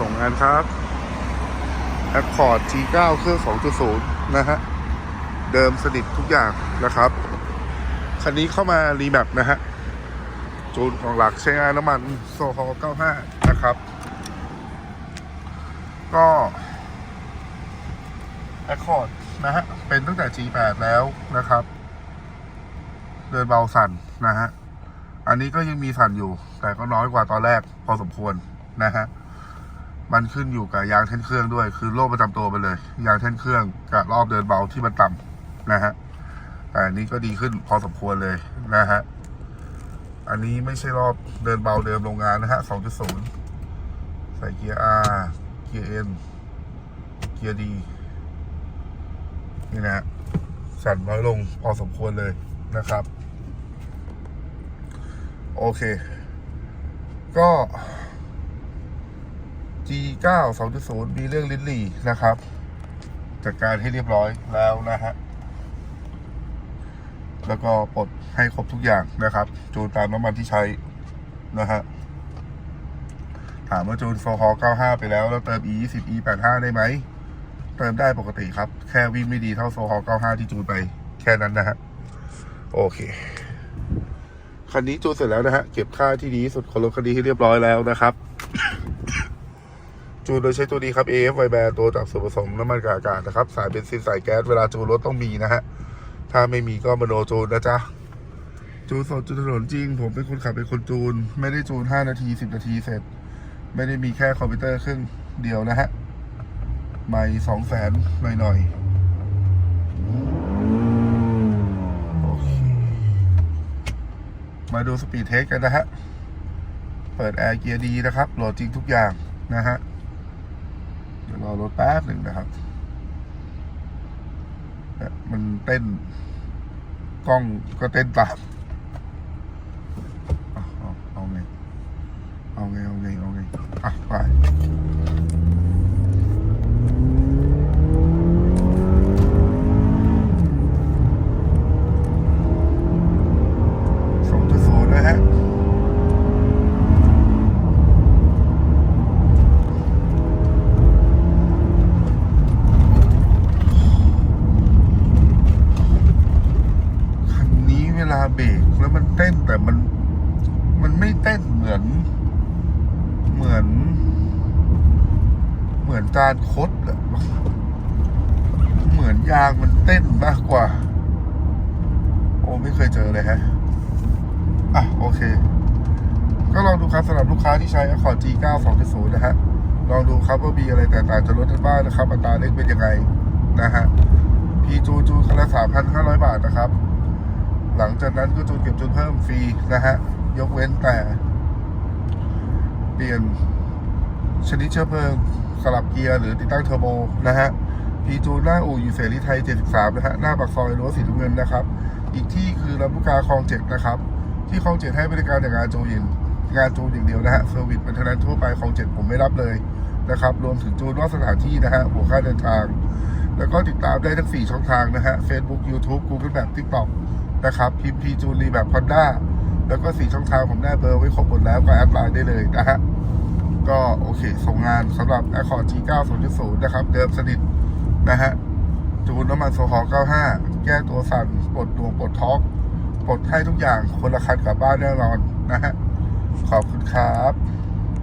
ส่งงานครับ Accord G9 เครื่อง 2.0 นะฮะ เดิมสนิททุกอย่างนะครับ คันนี้เข้ามารีแมปนะฮะ จูนของหลักใช้งานน้ำมันโซฮอล95 นะครับ ก็ Accord นะฮะ เป็นตั้งแต่ G8 แล้วนะครับ เดินเบาสั่นนะฮะ อันนี้ก็ยังมีสั่นอยู่ แต่ก็น้อยกว่าตอนแรกพอสมควรนะฮะ มันขึ้นอยู่กับยางแท่นเครื่องด้วย คือโรคประจำตัวไปเลย ยางแท่นเครื่องกับรอบเดินเบาที่มันต่ำนะฮะแต่อันนี้ก็ดีขึ้นพอสมควรเลยนะฮะอันนี้ไม่ใช่รอบเดินเบาเดิมโรงงานนะฮะ2.0ใส่เกียร์ R เกียร์ N เกียร์ D นี่นะฮะสั่นน้อยลงพอสมควรเลยนะครับ โอเค ก็ G9 2.0 มีเรื่องลิ้นหลี่นะครับ จัดการให้เรียบร้อยแล้วนะฮะ แล้วก็ปลดให้ครบทุกอย่างนะครับ จูนตามน้ำมันที่ใช้นะฮะ ถามว่าจูนโซฮอล์95 ไปแล้ว แล้วเติม E20 E85 ได้ไหม เติมได้ปกติครับ แค่วิ่งไม่ดีเท่าโซฮอล์95 ที่จูนไป แค่นั้นนะฮะ โอเคคันนี้จูนเสร็จแล้วนะฮะ เก็บค่าที่ดีสุดของรถคันนี้ให้เรียบร้อยแล้วนะครับ จูนโดยใช้ตัวนี้ครับ AF i b a r ตัวจากส่วนผสมน้ำมันกับอากาศนะครับ สายเบนซินสายแก๊สเวลาจูนรถต้องมีนะฮะ ถ้าไม่มีก็มโนจูนนะจ๊ะ จูนสดจูนถนนจริง ผมเป็นคนขับเป็นคนจูน ไม่ได้จูน 5 นาที 10 นาทีเสร็จ ไม่ได้มีแค่คอมพิวเตอร์เครื่องเดียวนะฮะไม่สองแสนหน่อยหน่อยมาดูสปีดเทสกันนะฮะ เปิดแอร์เกียร์ดีนะครับ โหลดจริงทุกอย่างนะฮะ รอรถแป๊บหนึ่งนะครับเนี่ยมันเต้น กล้องก็เต้นตามอาเอาเอาไง เอาไง เอาไง เอาไง อะ ไป ลาเบรกแล้วมันเต้นแต่มัน มันไม่เต้นเหมือน เหมือน เหมือนจานคดอะเหมือนยางมันเต้นมากกว่า โอ้ไม่เคยเจอเลยฮะ อะ โอเค ก็ลองดูครับสำหรับลูกค้าที่ใช้ Accord G9 2.0นะฮะ ลองดูครับว่ามีอะไรแตกต่างจากรถกันบ้างนะครับอัตราเร่งเป็นยังไงนะฮะพีจูจูคันละ3,500บาทนะครับ หลังจากนั้นก็จูนเก็บจูนเพิ่มฟรีนะฮะ ยกเว้นแต่ เปลี่ยนชนิดเชื้อเพลิงสลับเกียร์หรือติดตั้งเทอร์โบนะฮะพีจูนหน้าอู่อยู่เสรีไทย 73 นะฮะ หน้าปากซอยรั้วสีน้ำเงินนะครับ อีกที่คือลำลูกกาคลองเจ็ดนะครับ ที่คลองเจ็ดให้บริการแต่งานจูนอย่างานจูนอย่างเดียวนะฮะเซอร์วิสมันเท่านั้นทั่วไปคลองเจ็ดผมไม่รับเลยนะครับ รวมถึงจูนนอกสถานที่นะฮะหัวค่าเดินทาง แล้วก็ติดตามได้ทั้ง 4 ช่องทางนะฮะ Facebook YouTube Google Map TikTok นะครับพิมพ์พีจูนรีแบบ Honda แล้วก็4ช่องทางผมได้เบอร์ไว้ครบหมดแล้วก็แอดไลน์ได้เลยนะฮะก็โอเค ส่งงานสำหรับ Accord G9 2.0นะครับ เดิมสนิทนะฮะ จูนน้ำมันโซฮอล95 แก้ตัวสั่นปลดดวงปลดท็อกปลดให้ทุกอย่างคนละคันกลับบ้านแน่นอนนะฮะ ขอบคุณครับ